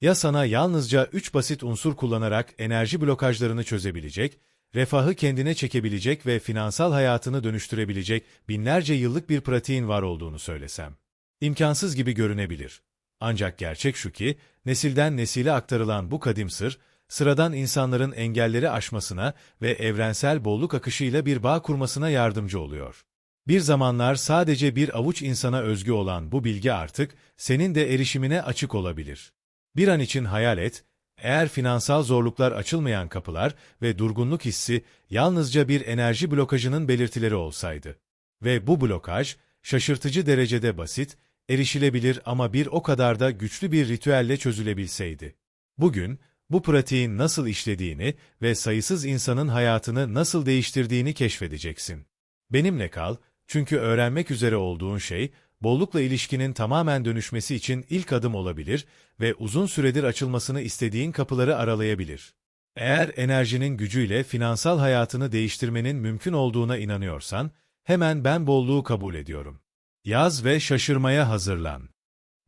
Ya sana yalnızca üç basit unsur kullanarak enerji blokajlarını çözebilecek, refahı kendine çekebilecek ve finansal hayatını dönüştürebilecek binlerce yıllık bir pratiğin var olduğunu söylesem. İmkansız gibi görünebilir. Ancak gerçek şu ki, nesilden nesile aktarılan bu kadim sır, sıradan insanların engelleri aşmasına ve evrensel bolluk akışıyla bir bağ kurmasına yardımcı oluyor. Bir zamanlar sadece bir avuç insana özgü olan bu bilgi artık senin de erişimine açık olabilir. Bir an için hayal et, eğer finansal zorluklar açılmayan kapılar ve durgunluk hissi yalnızca bir enerji blokajının belirtileri olsaydı. Ve bu blokaj, şaşırtıcı derecede basit, erişilebilir ama bir o kadar da güçlü bir ritüelle çözülebilseydi. Bugün, bu pratiğin nasıl işlediğini ve sayısız insanın hayatını nasıl değiştirdiğini keşfedeceksin. Benimle kal, çünkü öğrenmek üzere olduğun şey, bollukla ilişkinin tamamen dönüşmesi için ilk adım olabilir ve uzun süredir açılmasını istediğin kapıları aralayabilir. Eğer enerjinin gücüyle finansal hayatını değiştirmenin mümkün olduğuna inanıyorsan, hemen ben bolluğu kabul ediyorum. Yaz ve şaşırmaya hazırlan.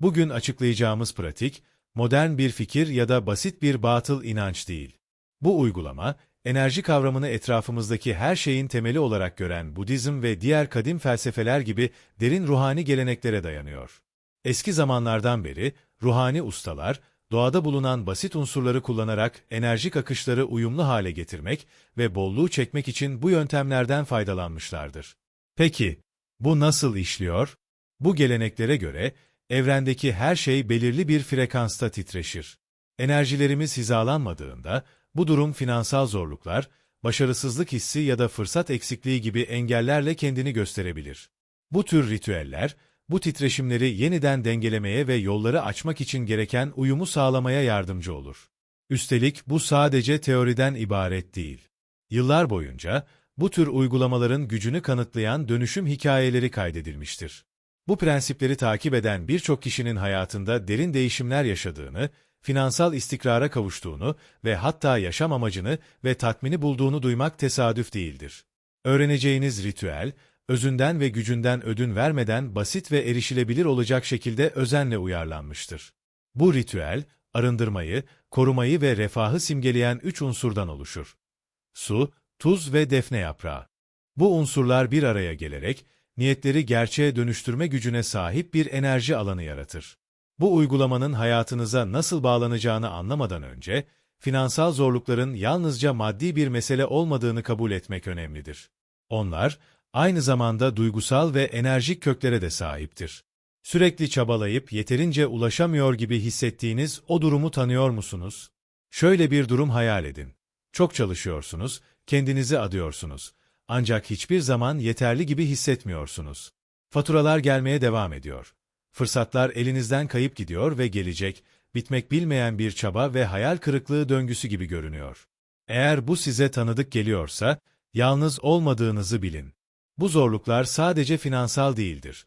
Bugün açıklayacağımız pratik, modern bir fikir ya da basit bir batıl inanç değil. Bu uygulama, enerji kavramını etrafımızdaki her şeyin temeli olarak gören Budizm ve diğer kadim felsefeler gibi derin ruhani geleneklere dayanıyor. Eski zamanlardan beri ruhani ustalar, doğada bulunan basit unsurları kullanarak enerjik akışları uyumlu hale getirmek ve bolluğu çekmek için bu yöntemlerden faydalanmışlardır. Peki, bu nasıl işliyor? Bu geleneklere göre, evrendeki her şey belirli bir frekansta titreşir. Enerjilerimiz hizalanmadığında, bu durum finansal zorluklar, başarısızlık hissi ya da fırsat eksikliği gibi engellerle kendini gösterebilir. Bu tür ritüeller, bu titreşimleri yeniden dengelemeye ve yolları açmak için gereken uyumu sağlamaya yardımcı olur. Üstelik bu sadece teoriden ibaret değil. Yıllar boyunca bu tür uygulamaların gücünü kanıtlayan dönüşüm hikayeleri kaydedilmiştir. Bu prensipleri takip eden birçok kişinin hayatında derin değişimler yaşadığını, finansal istikrara kavuştuğunu ve hatta yaşam amacını ve tatmini bulduğunu duymak tesadüf değildir. Öğreneceğiniz ritüel, özünden ve gücünden ödün vermeden basit ve erişilebilir olacak şekilde özenle uyarlanmıştır. Bu ritüel, arındırmayı, korumayı ve refahı simgeleyen üç unsurdan oluşur. Su, tuz ve defne yaprağı. Bu unsurlar bir araya gelerek, niyetleri gerçeğe dönüştürme gücüne sahip bir enerji alanı yaratır. Bu uygulamanın hayatınıza nasıl bağlanacağını anlamadan önce, finansal zorlukların yalnızca maddi bir mesele olmadığını kabul etmek önemlidir. Onlar, aynı zamanda duygusal ve enerjik köklere de sahiptir. Sürekli çabalayıp yeterince ulaşamıyor gibi hissettiğiniz o durumu tanıyor musunuz? Şöyle bir durum hayal edin. Çok çalışıyorsunuz, kendinizi adıyorsunuz. Ancak hiçbir zaman yeterli gibi hissetmiyorsunuz. Faturalar gelmeye devam ediyor. Fırsatlar elinizden kayıp gidiyor ve gelecek, bitmek bilmeyen bir çaba ve hayal kırıklığı döngüsü gibi görünüyor. Eğer bu size tanıdık geliyorsa, yalnız olmadığınızı bilin. Bu zorluklar sadece finansal değildir.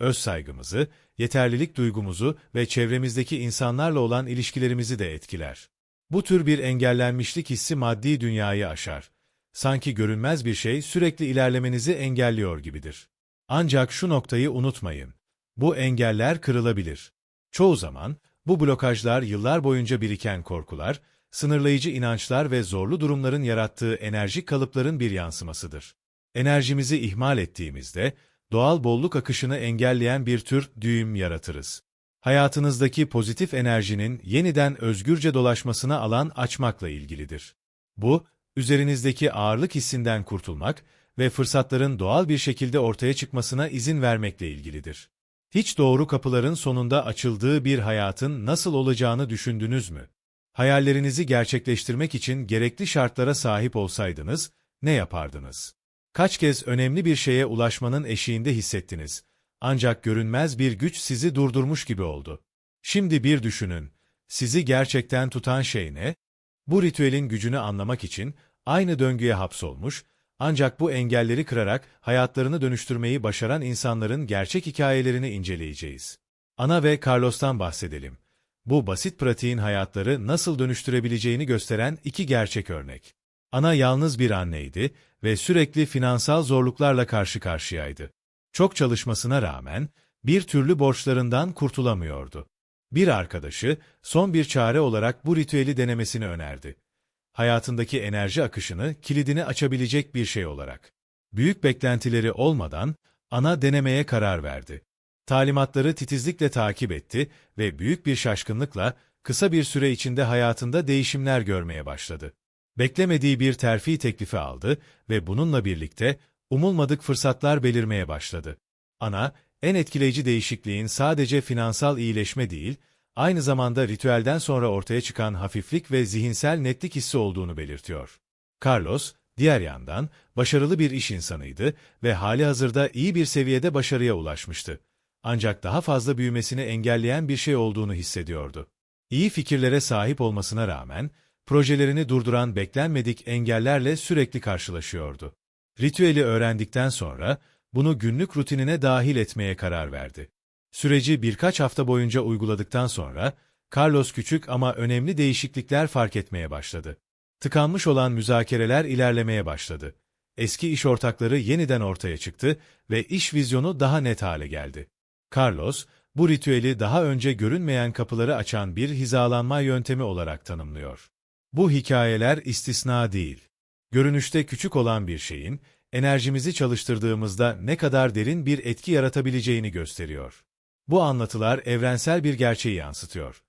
Öz saygımızı, yeterlilik duygumuzu ve çevremizdeki insanlarla olan ilişkilerimizi de etkiler. Bu tür bir engellenmişlik hissi maddi dünyayı aşar. Sanki görünmez bir şey sürekli ilerlemenizi engelliyor gibidir. Ancak şu noktayı unutmayın. Bu engeller kırılabilir. Çoğu zaman, bu blokajlar yıllar boyunca biriken korkular, sınırlayıcı inançlar ve zorlu durumların yarattığı enerjik kalıpların bir yansımasıdır. Enerjimizi ihmal ettiğimizde, doğal bolluk akışını engelleyen bir tür düğüm yaratırız. Hayatınızdaki pozitif enerjinin yeniden özgürce dolaşmasına alan açmakla ilgilidir. Bu, üzerinizdeki ağırlık hissinden kurtulmak ve fırsatların doğal bir şekilde ortaya çıkmasına izin vermekle ilgilidir. Hiç doğru kapıların sonunda açıldığı bir hayatın nasıl olacağını düşündünüz mü? Hayallerinizi gerçekleştirmek için gerekli şartlara sahip olsaydınız, ne yapardınız? Kaç kez önemli bir şeye ulaşmanın eşiğinde hissettiniz, ancak görünmez bir güç sizi durdurmuş gibi oldu. Şimdi bir düşünün, sizi gerçekten tutan şey ne? Bu ritüelin gücünü anlamak için aynı döngüye hapsolmuş, ancak bu engelleri kırarak hayatlarını dönüştürmeyi başaran insanların gerçek hikayelerini inceleyeceğiz. Ana ve Carlos'tan bahsedelim. Bu basit pratiğin hayatları nasıl dönüştürebileceğini gösteren iki gerçek örnek. Ana yalnız bir anneydi ve sürekli finansal zorluklarla karşı karşıyaydı. Çok çalışmasına rağmen bir türlü borçlarından kurtulamıyordu. Bir arkadaşı, son bir çare olarak bu ritüeli denemesini önerdi. Hayatındaki enerji akışını, kilidini açabilecek bir şey olarak. Büyük beklentileri olmadan, ana denemeye karar verdi. Talimatları titizlikle takip etti ve büyük bir şaşkınlıkla, kısa bir süre içinde hayatında değişimler görmeye başladı. Beklemediği bir terfi teklifi aldı ve bununla birlikte umulmadık fırsatlar belirmeye başladı. Ana, en etkileyici değişikliğin sadece finansal iyileşme değil, aynı zamanda ritüelden sonra ortaya çıkan hafiflik ve zihinsel netlik hissi olduğunu belirtiyor. Carlos, diğer yandan, başarılı bir iş insanıydı ve hali hazırda iyi bir seviyede başarıya ulaşmıştı. Ancak daha fazla büyümesini engelleyen bir şey olduğunu hissediyordu. İyi fikirlere sahip olmasına rağmen, projelerini durduran beklenmedik engellerle sürekli karşılaşıyordu. Ritüeli öğrendikten sonra, bunu günlük rutinine dahil etmeye karar verdi. Süreci birkaç hafta boyunca uyguladıktan sonra, Carlos küçük ama önemli değişiklikler fark etmeye başladı. Tıkanmış olan müzakereler ilerlemeye başladı. Eski iş ortakları yeniden ortaya çıktı ve iş vizyonu daha net hale geldi. Carlos, bu ritüeli daha önce görünmeyen kapıları açan bir hizalanma yöntemi olarak tanımlıyor. Bu hikayeler istisna değil. Görünüşte küçük olan bir şeyin, enerjimizi çalıştırdığımızda ne kadar derin bir etki yaratabileceğini gösteriyor. Bu anlatılar evrensel bir gerçeği yansıtıyor.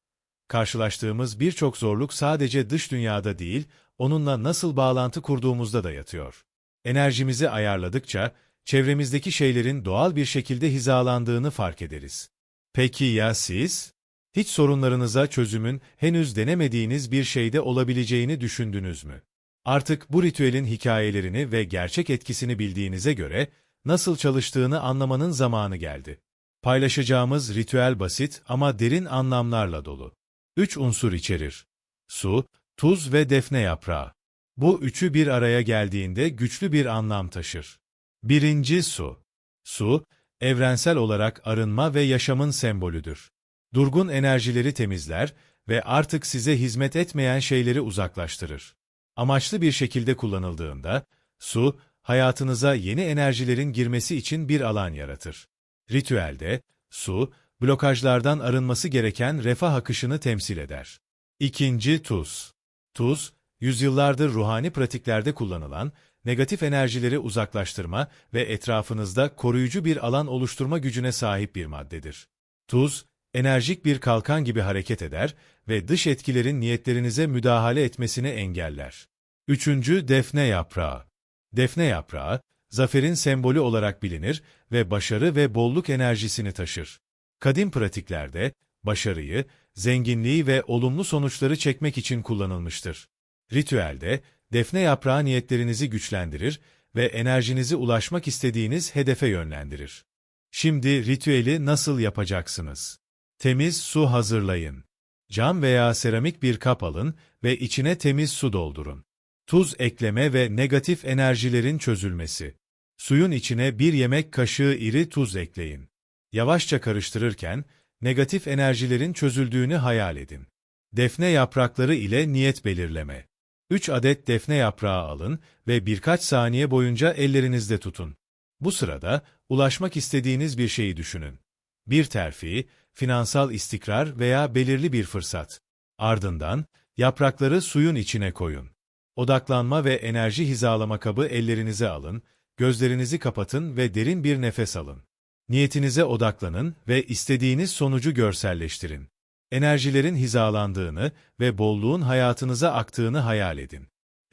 Karşılaştığımız birçok zorluk sadece dış dünyada değil, onunla nasıl bağlantı kurduğumuzda da yatıyor. Enerjimizi ayarladıkça, çevremizdeki şeylerin doğal bir şekilde hizalandığını fark ederiz. Peki ya siz? Hiç sorunlarınıza çözümün henüz denemediğiniz bir şeyde olabileceğini düşündünüz mü? Artık bu ritüelin hikayelerini ve gerçek etkisini bildiğinize göre nasıl çalıştığını anlamanın zamanı geldi. Paylaşacağımız ritüel basit ama derin anlamlarla dolu. Üç unsur içerir. Su, tuz ve defne yaprağı. Bu üçü bir araya geldiğinde güçlü bir anlam taşır. Birinci su. Su, evrensel olarak arınma ve yaşamın sembolüdür. Durgun enerjileri temizler ve artık size hizmet etmeyen şeyleri uzaklaştırır. Amaçlı bir şekilde kullanıldığında, su, hayatınıza yeni enerjilerin girmesi için bir alan yaratır. Ritüelde, su, blokajlardan arınması gereken refah akışını temsil eder. İkinci tuz. Tuz, yüzyıllardır ruhani pratiklerde kullanılan, negatif enerjileri uzaklaştırma ve etrafınızda koruyucu bir alan oluşturma gücüne sahip bir maddedir. Tuz, enerjik bir kalkan gibi hareket eder ve dış etkilerin niyetlerinize müdahale etmesini engeller. Üçüncü, defne yaprağı. Defne yaprağı, zaferin sembolü olarak bilinir ve başarı ve bolluk enerjisini taşır. Kadim pratiklerde, başarıyı, zenginliği ve olumlu sonuçları çekmek için kullanılmıştır. Ritüelde, defne yaprağı niyetlerinizi güçlendirir ve enerjinizi ulaşmak istediğiniz hedefe yönlendirir. Şimdi ritüeli nasıl yapacaksınız? Temiz su hazırlayın. Cam veya seramik bir kap alın ve içine temiz su doldurun. Tuz ekleme ve negatif enerjilerin çözülmesi. Suyun içine bir yemek kaşığı iri tuz ekleyin. Yavaşça karıştırırken, negatif enerjilerin çözüldüğünü hayal edin. Defne yaprakları ile niyet belirleme. 3 adet defne yaprağı alın ve birkaç saniye boyunca ellerinizde tutun. Bu sırada, ulaşmak istediğiniz bir şeyi düşünün. Bir terfi, finansal istikrar veya belirli bir fırsat. Ardından, yaprakları suyun içine koyun. Odaklanma ve enerji hizalama kabı ellerinize alın, gözlerinizi kapatın ve derin bir nefes alın. Niyetinize odaklanın ve istediğiniz sonucu görselleştirin. Enerjilerin hizalandığını ve bolluğun hayatınıza aktığını hayal edin.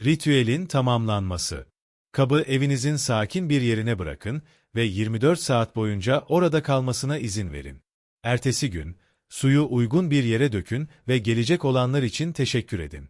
Ritüelin tamamlanması. Kabı evinizin sakin bir yerine bırakın ve 24 saat boyunca orada kalmasına izin verin. Ertesi gün, suyu uygun bir yere dökün ve gelecek olanlar için teşekkür edin.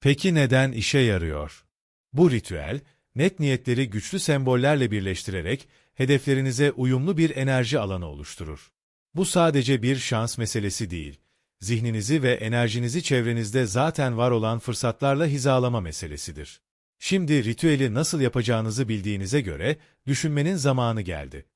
Peki neden işe yarıyor? Bu ritüel, net niyetleri güçlü sembollerle birleştirerek hedeflerinize uyumlu bir enerji alanı oluşturur. Bu sadece bir şans meselesi değil, zihninizi ve enerjinizi çevrenizde zaten var olan fırsatlarla hizalama meselesidir. Şimdi ritüeli nasıl yapacağınızı bildiğinize göre düşünmenin zamanı geldi.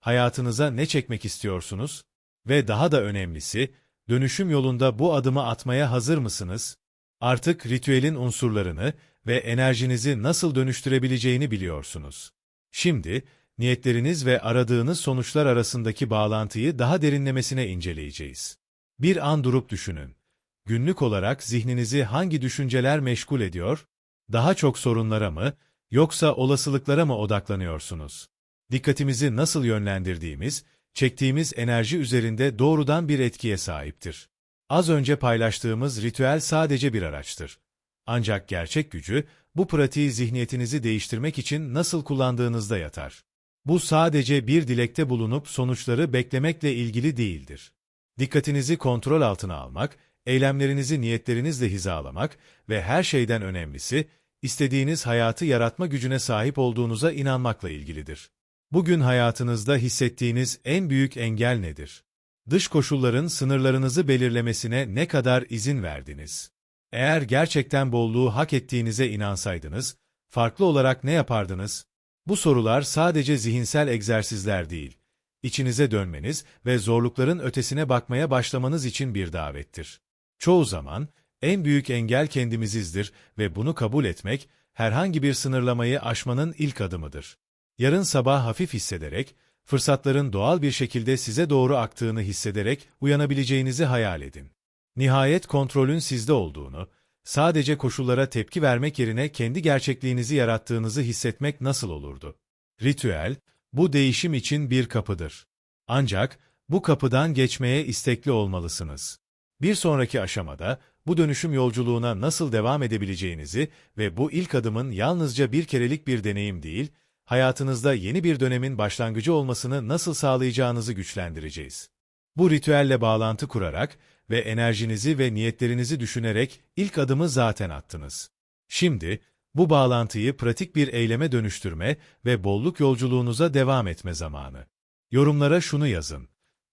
Hayatınıza ne çekmek istiyorsunuz? Ve daha da önemlisi, dönüşüm yolunda bu adımı atmaya hazır mısınız? Artık ritüelin unsurlarını ve enerjinizi nasıl dönüştürebileceğini biliyorsunuz. Şimdi, niyetleriniz ve aradığınız sonuçlar arasındaki bağlantıyı daha derinlemesine inceleyeceğiz. Bir an durup düşünün. Günlük olarak zihninizi hangi düşünceler meşgul ediyor? Daha çok sorunlara mı, yoksa olasılıklara mı odaklanıyorsunuz? Dikkatimizi nasıl yönlendirdiğimiz, çektiğimiz enerji üzerinde doğrudan bir etkiye sahiptir. Az önce paylaştığımız ritüel sadece bir araçtır. Ancak gerçek gücü, bu pratiği zihniyetinizi değiştirmek için nasıl kullandığınızda yatar. Bu sadece bir dilekte bulunup sonuçları beklemekle ilgili değildir. Dikkatinizi kontrol altına almak, eylemlerinizi niyetlerinizle hizalamak ve her şeyden önemlisi, istediğiniz hayatı yaratma gücüne sahip olduğunuza inanmakla ilgilidir. Bugün hayatınızda hissettiğiniz en büyük engel nedir? Dış koşulların sınırlarınızı belirlemesine ne kadar izin verdiniz? Eğer gerçekten bolluğu hak ettiğinize inansaydınız, farklı olarak ne yapardınız? Bu sorular sadece zihinsel egzersizler değil, içinize dönmeniz ve zorlukların ötesine bakmaya başlamanız için bir davettir. Çoğu zaman, en büyük engel kendimizizdir ve bunu kabul etmek, herhangi bir sınırlamayı aşmanın ilk adımıdır. Yarın sabah hafif hissederek, fırsatların doğal bir şekilde size doğru aktığını hissederek uyanabileceğinizi hayal edin. Nihayet kontrolün sizde olduğunu, sadece koşullara tepki vermek yerine kendi gerçekliğinizi yarattığınızı hissetmek nasıl olurdu? Ritüel, bu değişim için bir kapıdır. Ancak bu kapıdan geçmeye istekli olmalısınız. Bir sonraki aşamada bu dönüşüm yolculuğuna nasıl devam edebileceğinizi ve bu ilk adımın yalnızca bir kerelik bir deneyim değil, hayatınızda yeni bir dönemin başlangıcı olmasını nasıl sağlayacağınızı güçlendireceğiz. Bu ritüelle bağlantı kurarak ve enerjinizi ve niyetlerinizi düşünerek ilk adımı zaten attınız. Şimdi, bu bağlantıyı pratik bir eyleme dönüştürme ve bolluk yolculuğunuza devam etme zamanı. Yorumlara şunu yazın.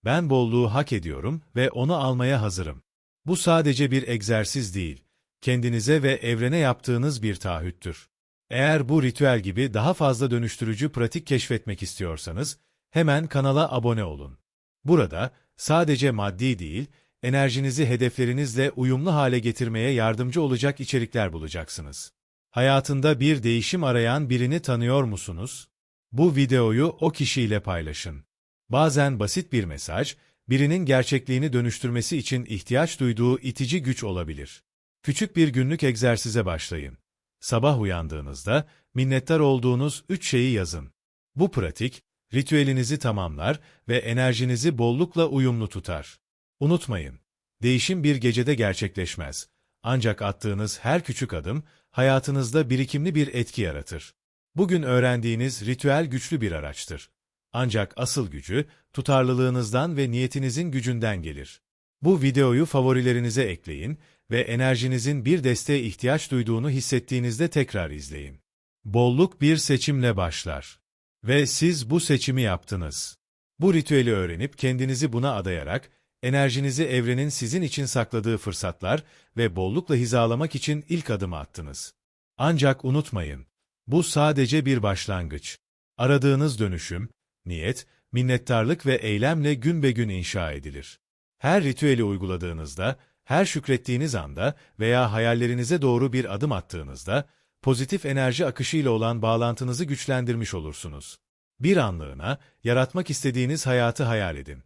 Ben bolluğu hak ediyorum ve onu almaya hazırım. Bu sadece bir egzersiz değil, kendinize ve evrene yaptığınız bir taahhüttür. Eğer bu ritüel gibi daha fazla dönüştürücü pratik keşfetmek istiyorsanız, hemen kanala abone olun. Burada, sadece maddi değil, enerjinizi hedeflerinizle uyumlu hale getirmeye yardımcı olacak içerikler bulacaksınız. Hayatında bir değişim arayan birini tanıyor musunuz? Bu videoyu o kişiyle paylaşın. Bazen basit bir mesaj, birinin gerçekliğini dönüştürmesi için ihtiyaç duyduğu itici güç olabilir. Küçük bir günlük egzersize başlayın. Sabah uyandığınızda minnettar olduğunuz üç şeyi yazın. Bu pratik, ritüelinizi tamamlar ve enerjinizi bollukla uyumlu tutar. Unutmayın, değişim bir gecede gerçekleşmez. Ancak attığınız her küçük adım, hayatınızda birikimli bir etki yaratır. Bugün öğrendiğiniz ritüel güçlü bir araçtır. Ancak asıl gücü, tutarlılığınızdan ve niyetinizin gücünden gelir. Bu videoyu favorilerinize ekleyin ve enerjinizin bir desteğe ihtiyaç duyduğunu hissettiğinizde tekrar izleyin. Bolluk bir seçimle başlar. Ve siz bu seçimi yaptınız. Bu ritüeli öğrenip kendinizi buna adayarak, enerjinizi evrenin sizin için sakladığı fırsatlar ve bollukla hizalamak için ilk adımı attınız. Ancak unutmayın, bu sadece bir başlangıç. Aradığınız dönüşüm, niyet, minnettarlık ve eylemle gün be gün inşa edilir. Her ritüeli uyguladığınızda, her şükrettiğiniz anda veya hayallerinize doğru bir adım attığınızda, pozitif enerji akışıyla olan bağlantınızı güçlendirmiş olursunuz. Bir anlığına, yaratmak istediğiniz hayatı hayal edin.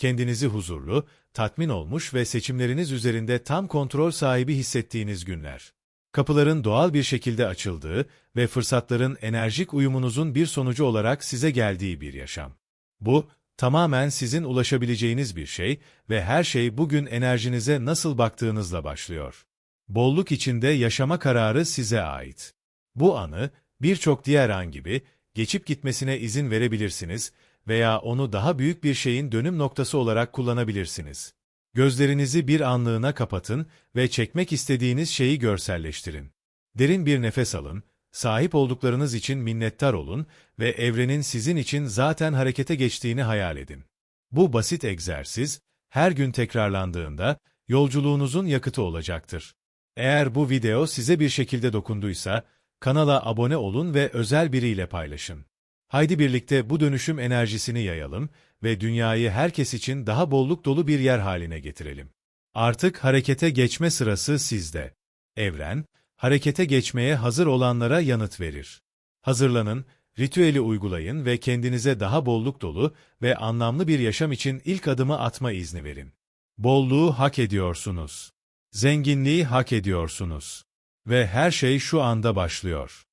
Kendinizi huzurlu, tatmin olmuş ve seçimleriniz üzerinde tam kontrol sahibi hissettiğiniz günler. Kapıların doğal bir şekilde açıldığı ve fırsatların enerjik uyumunuzun bir sonucu olarak size geldiği bir yaşam. Bu, tamamen sizin ulaşabileceğiniz bir şey ve her şey bugün enerjinize nasıl baktığınızla başlıyor. Bolluk içinde yaşama kararı size ait. Bu anı, birçok diğer an gibi, geçip gitmesine izin verebilirsiniz veya onu daha büyük bir şeyin dönüm noktası olarak kullanabilirsiniz. Gözlerinizi bir anlığına kapatın ve çekmek istediğiniz şeyi görselleştirin. Derin bir nefes alın, sahip olduklarınız için minnettar olun ve evrenin sizin için zaten harekete geçtiğini hayal edin. Bu basit egzersiz, her gün tekrarlandığında yolculuğunuzun yakıtı olacaktır. Eğer bu video size bir şekilde dokunduysa, kanala abone olun ve özel biriyle paylaşın. Haydi birlikte bu dönüşüm enerjisini yayalım ve dünyayı herkes için daha bolluk dolu bir yer haline getirelim. Artık harekete geçme sırası sizde. Evren, harekete geçmeye hazır olanlara yanıt verir. Hazırlanın, ritüeli uygulayın ve kendinize daha bolluk dolu ve anlamlı bir yaşam için ilk adımı atma izni verin. Bolluğu hak ediyorsunuz. Zenginliği hak ediyorsunuz. Ve her şey şu anda başlıyor.